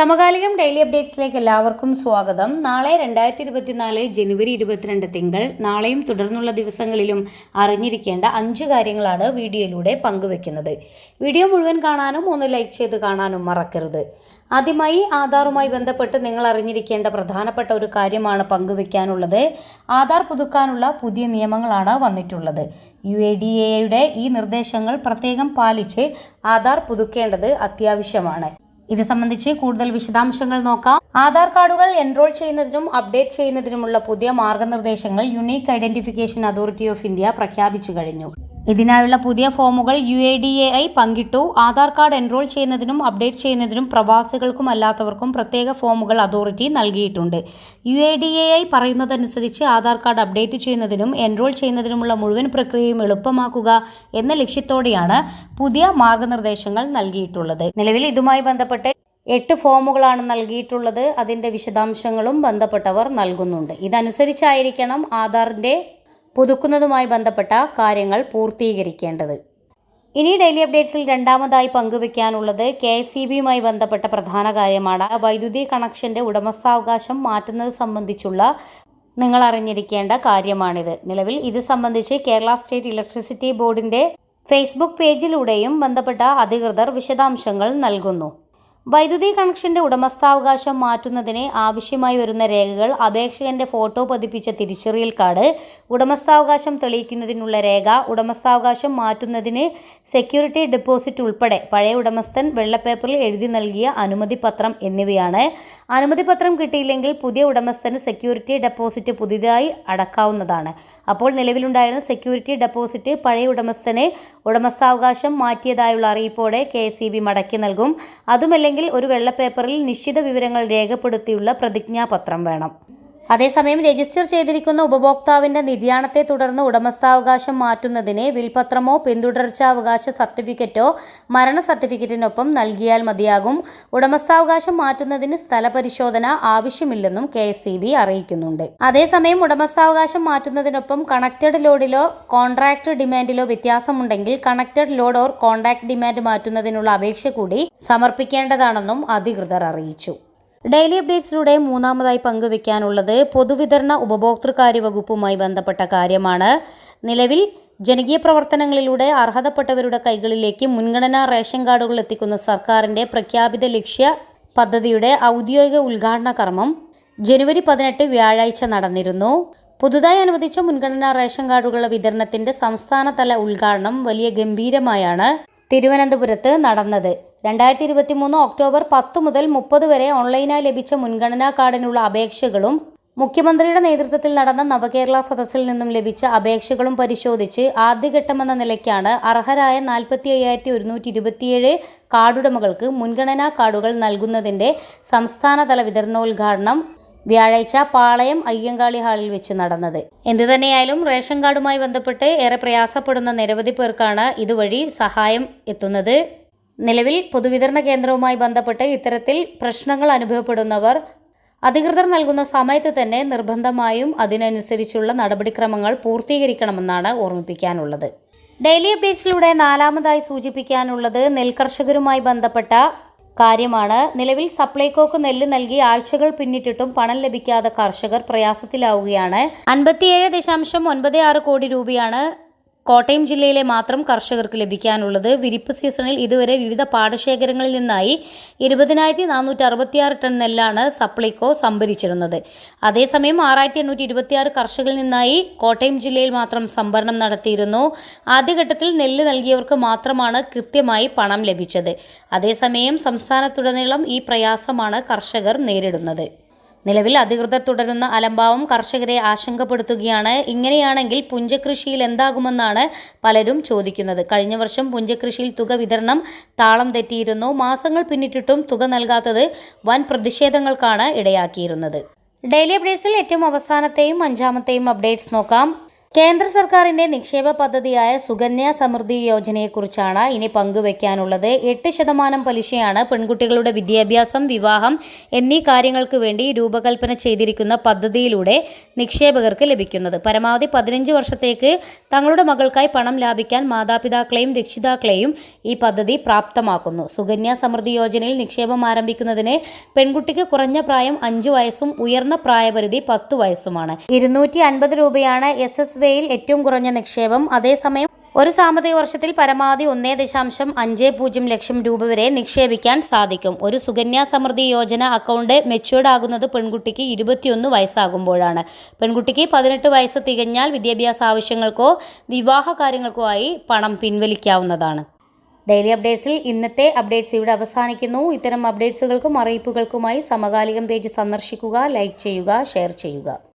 സമകാലികം ഡെയിലി അപ്ഡേറ്റ്സിലേക്ക് എല്ലാവർക്കും സ്വാഗതം. നാളെ രണ്ടായിരത്തി ഇരുപത്തിനാല് ജനുവരി ഇരുപത്തിരണ്ട് തിങ്കൾ. നാളെയും തുടർന്നുള്ള ദിവസങ്ങളിലും അറിഞ്ഞിരിക്കേണ്ട അഞ്ച് കാര്യങ്ങളാണ് വീഡിയോയിലൂടെ പങ്കുവെക്കുന്നത്. വീഡിയോ മുഴുവൻ കാണാനും ഒന്ന് ലൈക്ക് ചെയ്ത് കാണാനും മറക്കരുത്. ആദ്യമായി ആധാറുമായി ബന്ധപ്പെട്ട് നിങ്ങൾ അറിഞ്ഞിരിക്കേണ്ട പ്രധാനപ്പെട്ട ഒരു കാര്യമാണ് പങ്കുവെക്കാനുള്ളത്. ആധാർ പുതുക്കാനുള്ള പുതിയ നിയമങ്ങളാണ് വന്നിട്ടുള്ളത്. യു എ ഡി എയുടെ ഈ നിർദ്ദേശങ്ങൾ പ്രത്യേകം പാലിച്ച് ആധാർ പുതുക്കേണ്ടത് അത്യാവശ്യമാണ്. ഇത് സംബന്ധിച്ച് കൂടുതൽ വിശദാംശങ്ങൾ നോക്കാം. ആധാർ കാർഡുകൾ എൻറോൾ ചെയ്യുന്നതിനും അപ്ഡേറ്റ് ചെയ്യുന്നതിനുമുള്ള പുതിയ മാർഗനിർദ്ദേശങ്ങൾ unique identification authority of India പ്രഖ്യാപിച്ചു കഴിഞ്ഞു. ഇതിനായുള്ള പുതിയ ഫോമുകൾ U A D A I പങ്കിട്ടു. ആധാർ കാർഡ് എൻറോൾ ചെയ്യുന്നതിനും അപ്ഡേറ്റ് ചെയ്യുന്നതിനും പ്രവാസികൾക്കും അല്ലാത്തവർക്കും പ്രത്യേക ഫോമുകൾ അതോറിറ്റി നൽകിയിട്ടുണ്ട്. U A D A I പറയുന്നതനുസരിച്ച് ആധാർ കാർഡ് അപ്ഡേറ്റ് ചെയ്യുന്നതിനും എൻറോൾ ചെയ്യുന്നതിനുമുള്ള മുഴുവൻ പ്രക്രിയയും എളുപ്പമാക്കുക എന്ന ലക്ഷ്യത്തോടെയാണ് പുതിയ മാർഗനിർദ്ദേശങ്ങൾ നൽകിയിട്ടുള്ളത്. നിലവിൽ ഇതുമായി ബന്ധപ്പെട്ട് എട്ട് ഫോമുകളാണ് നൽകിയിട്ടുള്ളത്. അതിന്റെ വിശദാംശങ്ങളും ബന്ധപ്പെട്ടവർ നൽകുന്നുണ്ട്. ഇതനുസരിച്ചായിരിക്കണം ആധാറിന്റെ പുതുക്കുന്നതുമായി ബന്ധപ്പെട്ട കാര്യങ്ങൾ പൂർത്തീകരിക്കേണ്ടത്. ഇനി ഡെയിലി അപ്ഡേറ്റ്സിൽ രണ്ടാമതായി പങ്കുവെക്കാനുള്ളത് കെ എസ് സി ബിയുമായി ബന്ധപ്പെട്ട പ്രധാന കാര്യമാണ്. വൈദ്യുതി കണക്ഷന്റെ ഉടമസ്ഥാവകാശം മാറ്റുന്നത് സംബന്ധിച്ചുള്ള നിങ്ങൾ അറിഞ്ഞിരിക്കേണ്ട കാര്യമാണിത്. നിലവിൽ ഇത് സംബന്ധിച്ച് കേരള സ്റ്റേറ്റ് ഇലക്ട്രിസിറ്റി ബോർഡിന്റെ ഫേസ്ബുക്ക് പേജിലൂടെയും ബന്ധപ്പെട്ട അധികൃതർ വിശദാംശങ്ങൾ നൽകുന്നു. വൈദ്യുതി കണക്ഷന്റെ ഉടമസ്ഥാവകാശം മാറ്റുന്നതിന് ആവശ്യമായി വരുന്ന രേഖകൾ അപേക്ഷകന്റെ ഫോട്ടോ പതിപ്പിച്ച തിരിച്ചറിയൽ കാർഡ് ഉടമസ്ഥാവകാശം തെളിയിക്കുന്നതിനുള്ള രേഖ ഉടമസ്ഥാവകാശം മാറ്റുന്നതിന് സെക്യൂരിറ്റി ഡെപ്പോസിറ്റ് ഉൾപ്പെടെ പഴയ ഉടമസ്ഥൻ വെള്ളപ്പേപ്പറിൽ എഴുതി നൽകിയ അനുമതി പത്രം എന്നിവയാണ്. അനുമതി പത്രം കിട്ടിയില്ലെങ്കിൽ പുതിയ ഉടമസ്ഥന് സെക്യൂരിറ്റി ഡെപ്പോസിറ്റ് പുതിയതായി അടക്കാവുന്നതാണ്. അപ്പോൾ നിലവിലുണ്ടായിരുന്ന സെക്യൂരിറ്റി ഡെപ്പോസിറ്റ് പഴയ ഉടമസ്ഥന് ഉടമസ്ഥാവകാശം മാറ്റിയതായുള്ള അറിയിപ്പോടെ കെ മടക്കി നൽകും. അതുമല്ലെങ്കിൽ ഒരു വെള്ളപ്പേപ്പറിൽ നിശ്ചിത വിവരങ്ങൾ രേഖപ്പെടുത്തിയുള്ള പ്രതിജ്ഞാപത്രം വേണം അതേസമയം രജിസ്റ്റർ ചെയ്തിരിക്കുന്ന ഉപഭോക്താവിന്റെ നിര്യാണത്തെ തുടർന്ന് ഉടമസ്ഥാവകാശം മാറ്റുന്നതിന് വിൽപത്രമോ പിന്തുടർച്ചാവകാശ സർട്ടിഫിക്കറ്റോ മരണ സർട്ടിഫിക്കറ്റിനൊപ്പം നൽകിയാൽ മതിയാകും. ഉടമസ്ഥാവകാശം മാറ്റുന്നതിന് സ്ഥലപരിശോധന ആവശ്യമില്ലെന്നും കെ അറിയിക്കുന്നുണ്ട്. അതേസമയം ഉടമസ്ഥാവകാശം മാറ്റുന്നതിനൊപ്പം കണക്റ്റഡ് ലോഡിലോ കോൺട്രാക്ട് ഡിമാൻഡിലോ വ്യത്യാസമുണ്ടെങ്കിൽ connected load or contract demand മാറ്റുന്നതിനുള്ള അപേക്ഷ കൂടി സമർപ്പിക്കേണ്ടതാണെന്നും അധികൃതർ അറിയിച്ചു. ഡെയിലി അപ്ഡേറ്റ്സിലൂടെ മൂന്നാമതായി പങ്കുവെക്കാനുള്ളത് പൊതുവിതരണ ഉപഭോക്തൃകാര്യ വകുപ്പുമായി ബന്ധപ്പെട്ട കാര്യമാണ്. നിലവിൽ ജനകീയ പ്രവർത്തനങ്ങളിലൂടെ അർഹതപ്പെട്ടവരുടെ കൈകളിലേക്ക് മുൻഗണനാ റേഷൻ കാർഡുകൾ എത്തിക്കുന്ന സർക്കാരിന്റെ പ്രഖ്യാപിത ലക്ഷ്യ പദ്ധതിയുടെ ഔദ്യോഗിക ഉദ്ഘാടന കർമ്മം ജനുവരി പതിനെട്ട് വ്യാഴാഴ്ച നടന്നിരുന്നു. പുതുതായി അനുവദിച്ച മുൻഗണനാ റേഷൻ കാർഡുകളുടെ വിതരണത്തിന്റെ സംസ്ഥാനതല ഉദ്ഘാടനം വലിയ ഗംഭീരമായാണ്. തിരുവനന്തപുരത്ത് നടന്നത്. രണ്ടായിരത്തി ഇരുപത്തി മൂന്ന് ഒക്ടോബർ പത്ത് മുതൽ മുപ്പത് വരെ ഓൺലൈനായി ലഭിച്ച മുൻഗണനാ കാർഡിനുള്ള അപേക്ഷകളും മുഖ്യമന്ത്രിയുടെ നേതൃത്വത്തിൽ നടന്ന നവകേരള സദസ്സിൽ നിന്നും ലഭിച്ച അപേക്ഷകളും പരിശോധിച്ച് ആദ്യഘട്ടമെന്ന നിലയ്ക്കാണ് അർഹരായ നാൽപ്പത്തി അയ്യായിരത്തി ഒരുന്നൂറ്റി ഇരുപത്തിയേഴ് കാർഡുടമകൾക്ക് മുൻഗണനാ കാർഡുകൾ നൽകുന്നതിന്റെ സംസ്ഥാനതല വിതരണോദ്ഘാടനം വ്യാഴാഴ്ച പാളയം അയ്യങ്കാളി ഹാളിൽ വെച്ച് നടന്നത്. എന്തു തന്നെയായാലും റേഷൻ കാർഡുമായി ബന്ധപ്പെട്ട് ഏറെ പ്രയാസപ്പെടുന്ന നിരവധി പേർക്കാണ് ഇതുവഴി സഹായം എത്തുന്നത്. നിലവിൽ പൊതുവിതരണ കേന്ദ്രവുമായി ബന്ധപ്പെട്ട് ഇത്തരത്തിൽ പ്രശ്നങ്ങൾ അനുഭവപ്പെടുന്നവർ അധികൃതർ നൽകുന്ന സമയത്ത് തന്നെ നിർബന്ധമായും അതിനനുസരിച്ചുള്ള നടപടിക്രമങ്ങൾ പൂർത്തീകരിക്കണമെന്നാണ് ഓർമ്മിപ്പിക്കാനുള്ളത്. ഡെയിലി അപ്ഡേറ്റ്സിലൂടെ നാലാമതായി സൂചിപ്പിക്കാനുള്ളത് നെൽകർഷകരുമായി ബന്ധപ്പെട്ട കാര്യമാണ്. നിലവിൽ സപ്ലൈകോക്ക് നെല്ല് നൽകി ആഴ്ചകൾ പിന്നിട്ടിട്ടും പണം ലഭിക്കാതെ കർഷകർ പ്രയാസത്തിലാവുകയാണ്. അൻപത്തിയേഴ് ദശാംശം ഒൻപത് ആറ് കോടി രൂപയാണ് കോട്ടയം ജില്ലയിലെ മാത്രം കർഷകർക്ക് ലഭിക്കാനുള്ളത് വിരിപ്പ് സീസണിൽ ഇതുവരെ വിവിധ പാടശേഖരങ്ങളിൽ നിന്നായി ഇരുപതിനായിരത്തി നാനൂറ്റി അറുപത്തിയാറ് ടൺ നെല്ലാണ് സപ്ലൈകോ സംഭരിച്ചിരുന്നത്. അതേസമയം ആറായിരത്തി എണ്ണൂറ്റി ഇരുപത്തിയാറ് കർഷകരിൽ നിന്നായി കോട്ടയം ജില്ലയിൽ മാത്രം സംഭരണം നടത്തിയിരുന്നു. ആദ്യഘട്ടത്തിൽ നെല്ല് നൽകിയവർക്ക് മാത്രമാണ് കൃത്യമായി പണം ലഭിച്ചത്. അതേസമയം സംസ്ഥാനത്തുടനീളം ഈ പ്രയാസമാണ് കർഷകർ നേരിടുന്നത്. നിലവിൽ അധികൃതർ തുടരുന്ന അലംഭാവം കർഷകരെ ആശങ്കപ്പെടുത്തുകയാണ്. ഇങ്ങനെയാണെങ്കിൽ പുഞ്ചകൃഷിയിൽ എന്താകുമെന്നാണ് പലരും ചോദിക്കുന്നത്. കഴിഞ്ഞ വർഷം പുഞ്ചകൃഷിയിൽ തുക വിതരണം താളം തെറ്റിയിരുന്നു. മാസങ്ങൾ പിന്നിട്ടിട്ടും തുക നൽകാത്തത് വൻ പ്രതിഷേധങ്ങൾക്കാണ് ഇടയാക്കിയിരുന്നത്. ഡെയിലി അപ്ഡേറ്റ്സിൽ ഏറ്റവും അവസാനത്തെയും അഞ്ചാമത്തെയും അപ്ഡേറ്റ്സ് നോക്കാം. കേന്ദ്ര സർക്കാരിന്റെ നിക്ഷേപ പദ്ധതിയായ സുകന്യ സമൃദ്ധി യോജനയെക്കുറിച്ചാണ് ഇനി പങ്കുവയ്ക്കാനുള്ളത് എട്ട് ശതമാനം പലിശയാണ് പെൺകുട്ടികളുടെ വിദ്യാഭ്യാസം വിവാഹം എന്നീ കാര്യങ്ങൾക്ക് വേണ്ടി രൂപകൽപ്പന ചെയ്തിരിക്കുന്ന പദ്ധതിയിലൂടെ നിക്ഷേപകർക്ക് ലഭിക്കുന്നത്. പരമാവധി പതിനഞ്ച് വർഷത്തേക്ക് തങ്ങളുടെ മകൾക്കായി പണം ലാഭിക്കാൻ മാതാപിതാക്കളെയും രക്ഷിതാക്കളെയും ഈ പദ്ധതി പ്രാപ്തമാക്കുന്നു. സുകന്യ സമൃദ്ധി യോജനയിൽ നിക്ഷേപം ആരംഭിക്കുന്നതിന് പെൺകുട്ടിക്ക് കുറഞ്ഞ പ്രായം അഞ്ചു വയസ്സും ഉയർന്ന പ്രായപരിധി പത്തു വയസ്സുമാണ്. ഇരുന്നൂറ്റി രൂപയാണ് എസ് എസ് വേയിൽ ഏറ്റവും കുറഞ്ഞ നിക്ഷേപം. അതേസമയം ഒരു സാമ്പത്തിക വർഷത്തിൽ പരമാവധി ഒന്നേ ദശാംശം അഞ്ച് പൂജ്യം ലക്ഷം രൂപ വരെ നിക്ഷേപിക്കാൻ സാധിക്കും. ഒരു സുകന്യാ സമൃദ്ധി യോജന അക്കൗണ്ട് മെച്യൂർഡ് ആകുന്നത് പെൺകുട്ടിക്ക് ഇരുപത്തിയൊന്ന് വയസ്സാകുമ്പോഴാണ്. പെൺകുട്ടിക്ക് പതിനെട്ട് വയസ്സ് തികഞ്ഞാൽ വിദ്യാഭ്യാസ ആവശ്യങ്ങൾക്കോ വിവാഹ കാര്യങ്ങൾക്കോ ആയി പണം പിൻവലിക്കാവുന്നതാണ്. ഡെയിലി അപ്ഡേറ്റ്സിൽ ഇന്നത്തെ അപ്ഡേറ്റ്സ് ഇവിടെ അവസാനിക്കുന്നു. ഇത്തരം അപ്ഡേറ്റ്സുകൾക്കും അറിയിപ്പുകൾക്കുമായി സമകാലികം പേജ് സന്ദർശിക്കുക ലൈക്ക് ചെയ്യുക ഷെയർ ചെയ്യുക.